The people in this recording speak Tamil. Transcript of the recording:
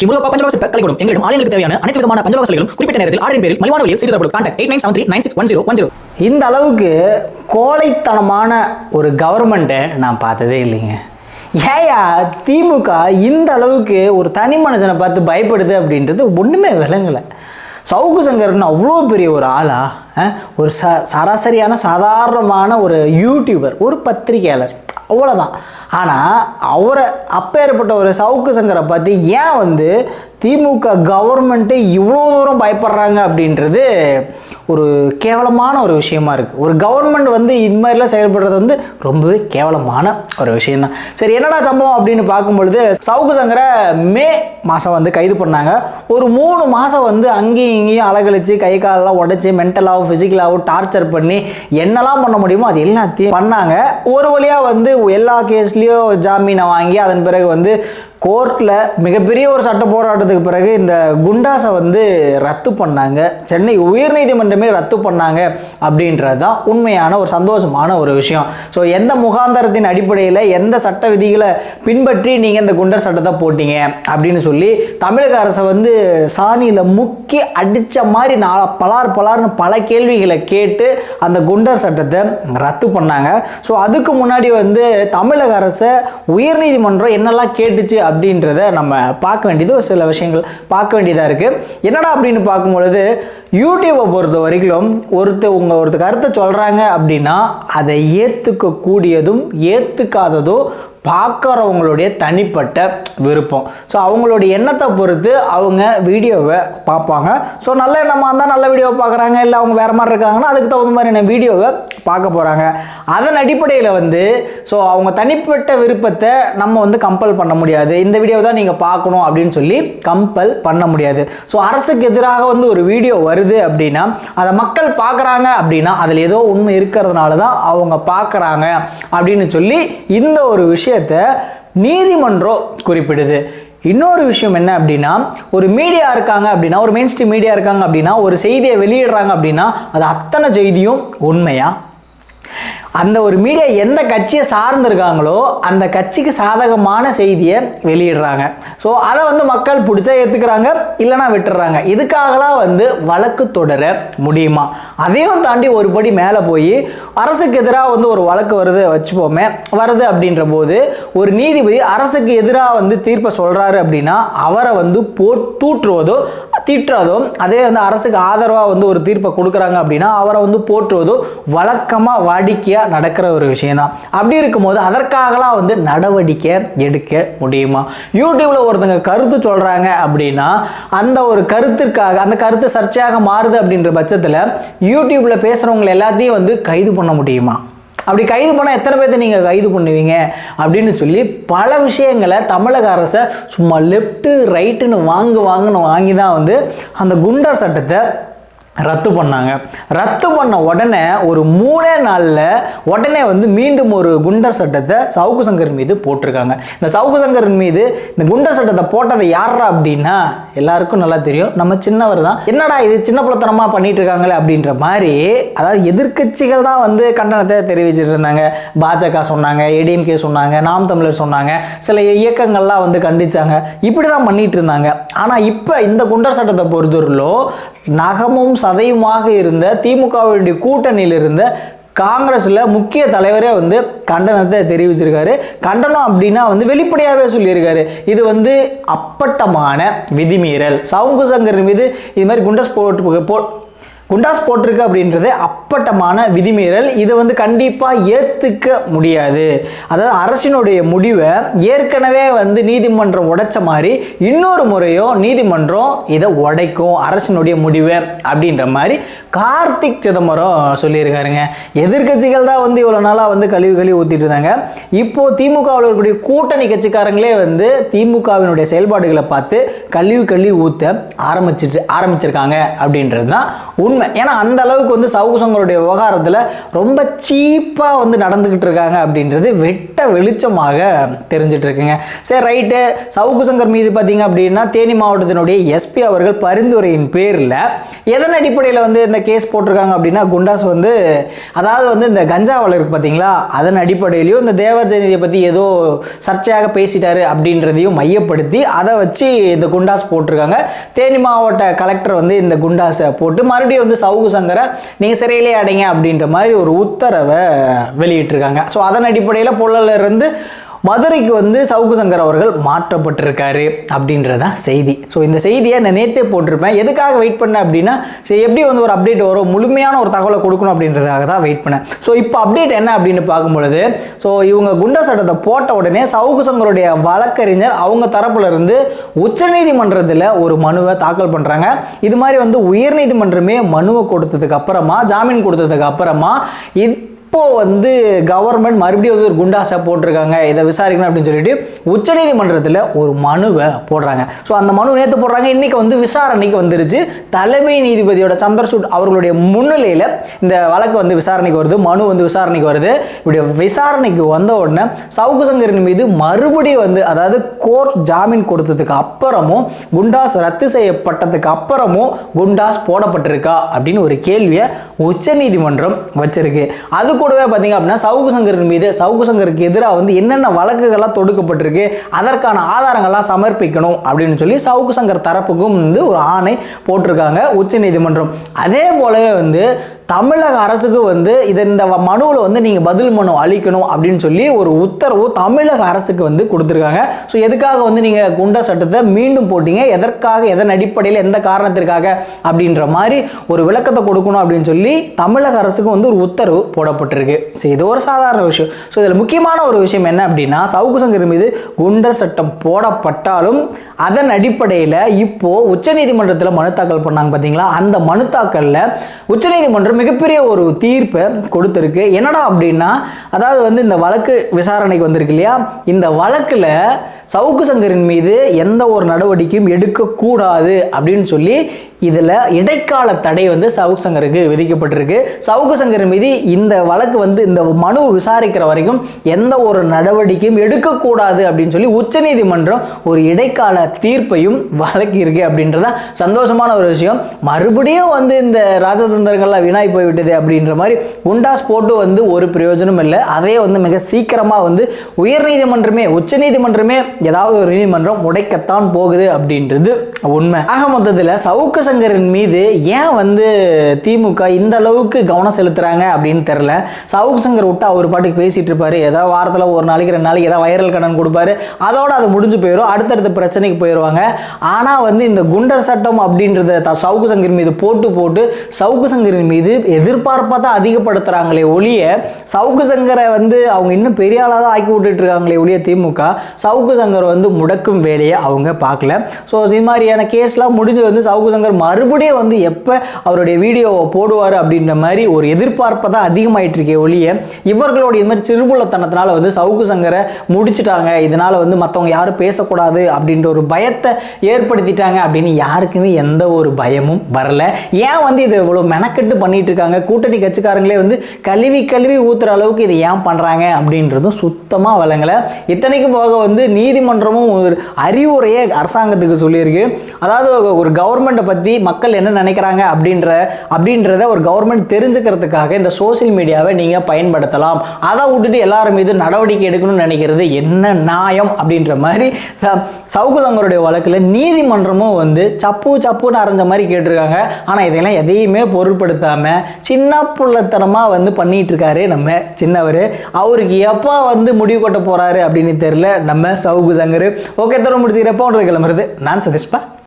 ஸ்ரீ முருகப்பா பஞ்சலோக சிற்ப கலைக்கூடம். எங்களிடம் ஆலயங்களுக்கு தேவையான அனைத்து விதமான பஞ்சலோக சிலைகளும் குறிப்பிட்ட நேரத்தில் ஆர்டரின் பேரில் மலிவான வழியில் செய்து தரப்படும் contact eight nine seven three nine six one zero one zero இந்த அளவுக்கு கோழைத்தனமான ஒரு கவர்மெண்ட்டை நான் பார்த்ததே இல்லைங்க. ஏயா திமுக இந்த அளவுக்கு ஒரு தனி மனுஷனை பார்த்து பயப்படுது அப்படின்றது ஒன்றுமே விளங்கலை. சவுக்கு சங்கர்னு அவ்வளோ பெரிய ஒரு ஆளா ஒரு ச சராசரியான சாதாரணமான ஒரு யூடியூபர் ஒரு பத்திரிகையாளர் அவ்வளோதான் ஆனால் அவரை அப்பேற்பட்ட ஒரு சவுக்கு சங்கரை பார்த்து ஏன் வந்து திமுக கவர்மெண்ட்டு இவ்வளோ தூரம் பயப்படுறாங்க அப்படின்றது ஒரு கேவலமான ஒரு விஷயமா இருக்குது ஒரு கவர்மெண்ட் வந்து இது மாதிரிலாம் செயல்படுறது வந்து ரொம்பவே கேவலமான ஒரு விஷயம்தான். சரி என்னடா சம்பவம் அப்படின்னு பார்க்கும்பொழுது சவுக்கு சங்கரை மே மாதம் வந்து கைது பண்ணாங்க. ஒரு மூணு மாதம் வந்து அங்கேயும் இங்கேயும் அலகழிச்சு கை காலெல்லாம் உடச்சி மென்டலாகவும் ஃபிசிக்கலாகவும் டார்ச்சர் பண்ணி என்னெல்லாம் பண்ண முடியுமோ அது எல்லாத்தையும் பண்ணாங்க. ஒரு வழியாக வந்து எல்லா கேஸ்லேயும் ஜாமீனை வாங்கி அதன் பிறகு வந்து கோர்ட்டில் மிகப்பெரிய ஒரு சட்ட போராட்டத்துக்கு பிறகு இந்த குண்டாஸை வந்து ரத்து பண்ணாங்க. சென்னை உயர்நீதிமன்றமே ரத்து பண்ணாங்க அப்படின்றது தான் உண்மையான ஒரு சந்தோஷமான ஒரு விஷயம். ஸோ எந்த முகாந்தரத்தின் அடிப்படையில் எந்த சட்ட விதிகளை பின்பற்றி நீங்கள் இந்த குண்டர் சட்டத்தை போட்டீங்க அப்படின்னு சொல்லி தமிழக அரசை வந்து சாணியில் முக்கி அடித்த மாதிரி நான் பலார் பலார்னு பல கேள்விகளை கேட்டு அந்த குண்டர் சட்டத்தை ரத்து பண்ணாங்க. ஸோ அதுக்கு முன்னாடி வந்து தமிழக அரசை உயர்நீதிமன்றம் என்னெல்லாம் கேட்டுச்சு அப்படின்றத நம்ம பார்க்க வேண்டியது ஒரு சில விஷயங்கள் பார்க்க வேண்டியதாக இருக்குது என்னடா அப்படின்னு பார்க்கும்பொழுது யூடியூப்பை பொறுத்த வரைக்கும் ஒருத்தர் உங்கள் ஒருத்தர் கருத்தை சொல்கிறாங்க அப்படின்னா அதை ஏற்றுக்கக்கூடியதும் ஏற்றுக்காததும் பார்க்குறவங்களுடைய தனிப்பட்ட விருப்பம். ஸோ அவங்களுடைய எண்ணத்தை பொறுத்து அவங்க வீடியோவை பார்ப்பாங்க. ஸோ நல்ல எண்ணமாக இருந்தால் நல்ல வீடியோவை பார்க்குறாங்க. இல்லை அவங்க வேறு மாதிரி இருக்காங்கன்னா அதுக்கு தகுந்த மாதிரியான வீடியோவை பார்க்க போகிறாங்க அதன் அடிப்படையில் வந்து ஸோ அவங்க தனிப்பட்ட விருப்பத்தை நம்ம வந்து கம்பல் பண்ண முடியாது. இந்த வீடியோ தான் நீங்கள் பார்க்கணும் அப்படின்னு சொல்லி கம்பல் பண்ண முடியாது. ஸோ அரசுக்கு எதிராக வந்து ஒரு வீடியோ வருது அப்படின்னா அதை மக்கள் பார்க்குறாங்க அப்படின்னா அதில் ஏதோ உண்மை இருக்கிறதுனால தான் அவங்க பார்க்குறாங்க அப்படின்னு சொல்லி இந்த ஒரு விஷயம் விஷயத்தை நீதிமன்றம் குறிப்பிடுது. இன்னொரு விஷயம் என்ன அப்படின்னா ஒரு மீடியா இருக்காங்க அப்படின்னா ஒரு மெயின் ஸ்ட்ரீம் மீடியா இருக்காங்க அப்படின்னா ஒரு செய்தியை வெளியிடுறாங்க அப்படின்னா அது அத்தனை செய்தியும் உண்மையாக அந்த ஒரு மீடியா எந்த கட்சியை சார்ந்திருக்காங்களோ அந்த கட்சிக்கு சாதகமான செய்தியை வெளியிடுறாங்க. ஸோ அதை வந்து மக்கள் பிடிச்சா ஏற்றுக்கிறாங்க இல்லைனா விட்டுறாங்க இதுக்காகலாம் வந்து வழக்கு தொடர முடியுமா? அதையும் தாண்டி ஒரு படி மேலே போய் அரசுக்கு எதிராக வந்து ஒரு வழக்கு வருது வச்சுப்போமே வருது அப்படின்ற போது ஒரு நீதிபதி அரசுக்கு எதிராக வந்து தீர்ப்பை சொல்கிறாரு அப்படின்னா அவரை வந்து போ தூற்றுவதோ தீட்டுறதோ அதே வந்து அரசுக்கு ஆதரவாக வந்து ஒரு தீர்ப்பை கொடுக்குறாங்க அப்படின்னா அவரை வந்து போற்றுவதோ வழக்கமாக வாடிக்கையாக நடக்கிற ஒரு விஷயம்தான். அப்படி இருக்கும்போது அதற்காகலாம் வந்து நடவடிக்கை எடுக்க முடியுமா? யூடியூப்ல ஒருத்தங்க கருத்து சொல்கிறாங்க அப்படின்னா அந்த ஒரு கருத்திற்காக அந்த கருத்து சர்ச்சையாக மாறுது அப்படின்ற பட்சத்தில் யூடியூப்ல பேசுகிறவங்களை எல்லாத்தையும் வந்து கைது பண்ண முடியுமா? அப்படி கைது பண்ணால் எத்தனை பேர்த்த நீங்கள் கைது பண்ணுவீங்க? அப்படின்னு சொல்லி பல விஷயங்களை தமிழக அரசை சும்மா லெஃப்ட்டு ரைட்டுன்னு வாங்கு வாங்குன்னு வாங்கி தான் வந்து அந்த குண்டர் சட்டத்தை ரத்து பண்ணாங்க. ரத்து பண்ண உடனே ஒரு மூணே நாளில் உடனே வந்து மீண்டும் ஒரு குண்டர் சட்டத்தை சவுக்கு சங்கர் மீது போட்டிருக்காங்க. இந்த சவுக்கு சங்கர் மீது இந்த குண்டர் சட்டத்தை போட்டதை யாரா அப்படின்னா எல்லாருக்கும் நல்லா தெரியும். நம்ம சின்னவர் தான். என்னடா இது சின்ன புலத்தனமாக பண்ணிட்டு இருக்காங்களே அப்படின்ற மாதிரி அதாவது எதிர்க்கட்சிகள் தான் வந்து கண்டனத்தை தெரிவிச்சிட்டு இருந்தாங்க பாஜக சொன்னாங்க ஏடிஎம்கே சொன்னாங்க நாம் தமிழர் சொன்னாங்க. சில இயக்கங்கள்லாம் வந்து கண்டிச்சாங்க. இப்படி தான் பண்ணிட்டு இருந்தாங்க ஆனால் இப்போ இந்த குண்டர் சட்டத்தை பொறுத்தவரையிலும் நகமும் சதையுமாக இருந்த திமுகவினுடைய கூட்டணியில் இருந்த காங்கிரஸில் முக்கிய தலைவரே வந்து கண்டனத்தை தெரிவிச்சிருக்காரு. கண்டனம் அப்படின்னா வந்து வெளிப்படையாகவே சொல்லியிருக்காரு. இது வந்து அப்பட்டமான விதிமீறல். சவுங்கு சங்கர் மீது இது மாதிரி குண்டஸ் போட்டு போ குண்டாஸ் போட்டிருக்கு அப்படின்றது அப்பட்டமான விதிமீறல். இதை வந்து கண்டிப்பாக ஏற்றுக்க முடியாது. அதாவது அரசினுடைய முடிவை ஏற்கனவே வந்து நீதிமன்றம் உடைச்ச மாதிரி இன்னொரு முறையும் நீதிமன்றம் இதை உடைக்கும் அரசினுடைய முடிவை அப்படின்ற மாதிரி கார்த்திக் சிதம்பரம் சொல்லியிருக்காருங்க. எதிர்க்கட்சிகள் தான் வந்து இவ்வளோ நாளாக வந்து கழிவு கழிவு ஊற்றிட்டு இருந்தாங்க. இப்போது திமுகவில் இருக்கக்கூடிய கூட்டணி கட்சிக்காரங்களே வந்து திமுகவினுடைய செயல்பாடுகளை பார்த்து கழிவு கழிவு ஊற்ற ஆரம்பிச்சிட்டு ஆரம்பிச்சிருக்காங்க அப்படின்றது தான் உண்மை. உண்மை. ஏன்னா அந்த அளவுக்கு வந்து சவுகுசங்களுடைய விவகாரத்தில் ரொம்ப சீப்பாக வந்து நடந்துக்கிட்டு இருக்காங்க அப்படின்றது வெட்ட வெளிச்சமாக தெரிஞ்சிட்டு இருக்குங்க. சரி ரைட்டு. சவுகுசங்கர் மீது பார்த்தீங்க அப்படின்னா தேனி மாவட்டத்தினுடைய எஸ்பி அவர்கள் பரிந்துரையின் பேரில் எதன் அடிப்படையில் வந்து இந்த கேஸ் போட்டிருக்காங்க அப்படின்னா குண்டாஸ் வந்து அதாவது வந்து இந்த கஞ்சா இருக்குது பார்த்தீங்களா அதன் அடிப்படையிலையும் இந்த தேவர் ஜெயந்தியை பற்றி ஏதோ சர்ச்சையாக பேசிட்டாரு அப்படின்றதையும் மையப்படுத்தி அதை வச்சு இந்த குண்டாஸ் போட்டிருக்காங்க. தேனி மாவட்ட கலெக்டர் வந்து இந்த குண்டாஸை போட்டு மறுபடியும் வந்து சவுகு சங்கரை நீங்கள் சிறையிலே அடைங்க அப்படின்ற மாதிரி ஒரு உத்தரவை வெளியிட்டிருக்காங்க. ஸோ அதன் அடிப்படையில் பொள்ளல மதுரைக்கு வந்து சவுக்கு சங்கர் அவர்கள் மாற்றப்பட்டிருக்காரு அப்படின்றதான் செய்தி. ஸோ இந்த செய்தியை நான் நேத்தே போட்டிருப்பேன். எதுக்காக வெயிட் பண்ணேன் அப்படின்னா சரி எப்படி வந்து ஒரு அப்டேட் வரும் முழுமையான ஒரு தகவலை கொடுக்கணும் அப்படின்றதுக்காக தான் வெயிட் பண்ணேன். ஸோ இப்போ அப்டேட் என்ன அப்படின்னு பார்க்கும்பொழுது ஸோ இவங்க குண்டா சட்டத்தை போட்ட உடனே சவுக்கு சங்கருடைய வழக்கறிஞர் அவங்க தரப்புல இருந்து உச்சநீதிமன்றத்தில் ஒரு மனுவை தாக்கல் பண்ணுறாங்க இது மாதிரி வந்து உயர்நீதிமன்றமே மனுவை கொடுத்ததுக்கு அப்புறமா ஜாமீன் கொடுத்ததுக்கு அப்புறமா இப்போது வந்து கவர்மெண்ட் மறுபடியும் வந்து ஒரு குண்டாசை போட்டிருக்காங்க. இதை விசாரிக்கணும் அப்படின்னு சொல்லிட்டு உச்சநீதிமன்றத்தில் ஒரு மனுவை போடுறாங்க. ஸோ அந்த மனு நேற்று போடுறாங்க. இன்னைக்கு வந்து விசாரணைக்கு வந்துருச்சு. தலைமை நீதிபதியோட சந்திரசூட் அவர்களுடைய முன்னிலையில் இந்த வழக்கு வந்து விசாரணைக்கு வருது. மனு வந்து விசாரணைக்கு வருது. இப்படி விசாரணைக்கு வந்த உடனே சவுக்கு சங்கரின் மீது மறுபடியும் வந்து அதாவது கோர்ட் ஜாமீன் கொடுத்ததுக்கு அப்புறமும் குண்டாஸ் ரத்து செய்யப்பட்டதுக்கு அப்புறமும் குண்டாஸ் போடப்பட்டிருக்கா அப்படின்னு ஒரு கேள்வியை உச்சநீதிமன்றம் வச்சிருக்கு. அது கூடவே பார்த்தீங்க அப்படின்னா சவுக்கு சங்கரின் மீது சவுக்கு சங்கருக்கு எதிராக வந்து என்னென்ன வழக்குகள்லாம் தொடுக்கப்பட்டிருக்கு அதற்கான ஆதாரங்கள்லாம் சமர்ப்பிக்கணும் அப்படின்னு சொல்லி சவுக்கு சங்கர் தரப்புக்கும் வந்து ஒரு ஆணை போட்டிருக்காங்க உச்சநீதிமன்றம். அதே போலவே வந்து தமிழக அரசுக்கு வந்து இதை இந்த மனுவில் வந்து நீங்கள் பதில் மனு அளிக்கணும் அப்படின்னு சொல்லி ஒரு உத்தரவு தமிழக அரசுக்கு வந்து கொடுத்துருக்காங்க. ஸோ எதுக்காக வந்து நீங்கள் குண்டா சட்டத்தை மீண்டும் போட்டீங்க? எதற்காக எதன் அடிப்படையில் எந்த காரணத்திற்காக அப்படின்ற மாதிரி ஒரு விளக்கத்தை கொடுக்கணும் அப்படின்னு சொல்லி தமிழக அரசுக்கு வந்து ஒரு உத்தரவு போடப்பட்டிருக்கு. ஸோ இது ஒரு சாதாரண விஷயம். ஸோ இதில் முக்கியமான ஒரு விஷயம் என்ன அப்படின்னா சவுக்கு சங்கர் மீது குண்டர் சட்டம் போடப்பட்டாலும் அதன் அடிப்படையில் இப்போது உச்சநீதிமன்றத்தில் மனு தாக்கல் பண்ணாங்க பார்த்தீங்களா அந்த மனு தாக்கலில் உச்சநீதிமன்றம் மிகப்பெரிய ஒரு தீர்ப்பை கொடுத்துருக்கு. என்னடா அப்படின்னா அதாவது வந்து இந்த வழக்கு விசாரணைக்கு வந்திருக்கு இல்லையா? இந்த வழக்கில் சவுக்கு சங்கரின் மீது எந்த ஒரு நடவடிக்கையும் எடுக்கக்கூடாது அப்படின்னு சொல்லி இதில் இடைக்கால தடை வந்து சவுக்கு சங்கருக்கு விதிக்கப்பட்டிருக்கு. சவுக்கு சங்கர் மீது இந்த வழக்கு வந்து இந்த மனு விசாரிக்கிற வரைக்கும் எந்த ஒரு நடவடிக்கையும் எடுக்கக்கூடாது அப்படின்னு சொல்லி உச்சநீதிமன்றம் ஒரு இடைக்கால தீர்ப்பையும் வழக்கியிருக்கு அப்படின்றத சந்தோஷமான ஒரு விஷயம். மறுபடியும் வந்து இந்த ராஜதந்திரங்கள்லாம் வீணாய் போய்விட்டது அப்படின்ற மாதிரி குண்டாஸ் போட்டு வந்து ஒரு பிரயோஜனம் இல்லை. அதே வந்து மிக சீக்கிரமாக வந்து உயர்நீதிமன்றமே உச்சநீதிமன்றமே ஏதாவது ஒரு நீதிமன்றம் உடைக்கத்தான் போகுது அப்படின்றது உண்மை. ஆக மொத்தத்தில் சவுக்கு சங்கரின் மீது ஏன் வந்து திமுக இந்த அளவுக்கு கவனம் செலுத்துறாங்க அப்படின்னு தெரில சவுக்கு சங்கர் விட்டு அவர் பாட்டுக்கு பேசிட்டு இருப்பாரு. ஏதோ வாரத்தில் ஒரு நாளைக்கு ரெண்டு நாளைக்கு ஏதாவது வைரல் கடன் கொடுப்பாரு. அதோட அது முடிஞ்சு போயிடும் அடுத்தடுத்த பிரச்சனைக்கு போயிடுவாங்க ஆனால் வந்து இந்த குண்டர் சட்டம் அப்படின்றத சவுக்கு சங்கர் மீது போட்டு போட்டு சவுக்கு சங்கரின் மீது எதிர்பார்ப்பாக தான் அதிகப்படுத்துகிறாங்களே ஒழிய சவுக்கு சங்கரை வந்து அவங்க இன்னும் பெரிய ஆளாக தான் ஆக்கி விட்டுட்டு இருக்காங்களே ஒழிய திமுக சவுக்கு சங்கர் வந்து முடக்கும் வேலையை அவங்க பார்க்கல. ஸோ இது மாதிரியான கேஸ்லாம் முடிஞ்சு வந்து சவுக்கு சங்கர் மறுபடியும் வந்து எப்போ அவருடைய வீடியோவை போடுவார் அப்படின்ற மாதிரி ஒரு எதிர்பார்ப்பை தான் அதிகமாயிட்டு இருக்கே ஒழிய இவர்களோட இது மாதிரி சிறுபுள்ளத்தனத்தினால வந்து சவுக்கு சங்கரை முடிச்சிட்டாங்க. இதனால வந்து மற்றவங்க யாரும் பேசக்கூடாது அப்படின்ற ஒரு பயத்தை ஏற்படுத்திட்டாங்க அப்படின்னு யாருக்குமே எந்த ஒரு பயமும் வரல. ஏன் வந்து இதை இவ்வளோ மெனக்கெட்டு பண்ணிட்டு இருக்காங்க கூட்டணி கட்சிக்காரங்களே வந்து கழுவி கழுவி ஊத்துற அளவுக்கு இதை ஏன் பண்ணுறாங்க அப்படின்றதும் சுத்தமாக விளங்கலை. இத்தனைக்கும் போக வந்து நீதி நீதிமன்றமும் ஒரு அறிவுரையை அரசாங்கத்துக்கு சொல்லியிருக்கு. அதாவது ஒரு கவர்மெண்ட்டை பற்றி மக்கள் என்ன நினைக்கிறாங்க அப்படின்ற அப்படின்றத ஒரு கவர்மெண்ட் தெரிஞ்சுக்கிறதுக்காக இந்த சோசியல் மீடியாவை நீங்கள் பயன்படுத்தலாம். அதை விட்டுட்டு எல்லாரும் மீது நடவடிக்கை எடுக்கணும்னு நினைக்கிறது என்ன நியாயம் அப்படின்ற மாதிரி ச சவுகுதங்கருடைய வழக்கில் நீதிமன்றமும் வந்து சப்பு சப்புன்னு அரைஞ்ச மாதிரி கேட்டிருக்காங்க. ஆனால் இதெல்லாம் எதையுமே பொருட்படுத்தாமல் சின்ன புள்ளத்தனமாக வந்து பண்ணிட்டு இருக்காரு நம்ம சின்னவர். அவருக்கு எப்போ வந்து முடிவு கொட்ட போகிறாரு அப்படின்னு தெரியல நம்ம சவுக்கு சங்கர் ஓகே தர முடிச்சுக்கிறப்போ கிளம்புறது நான் சதீஷ்பா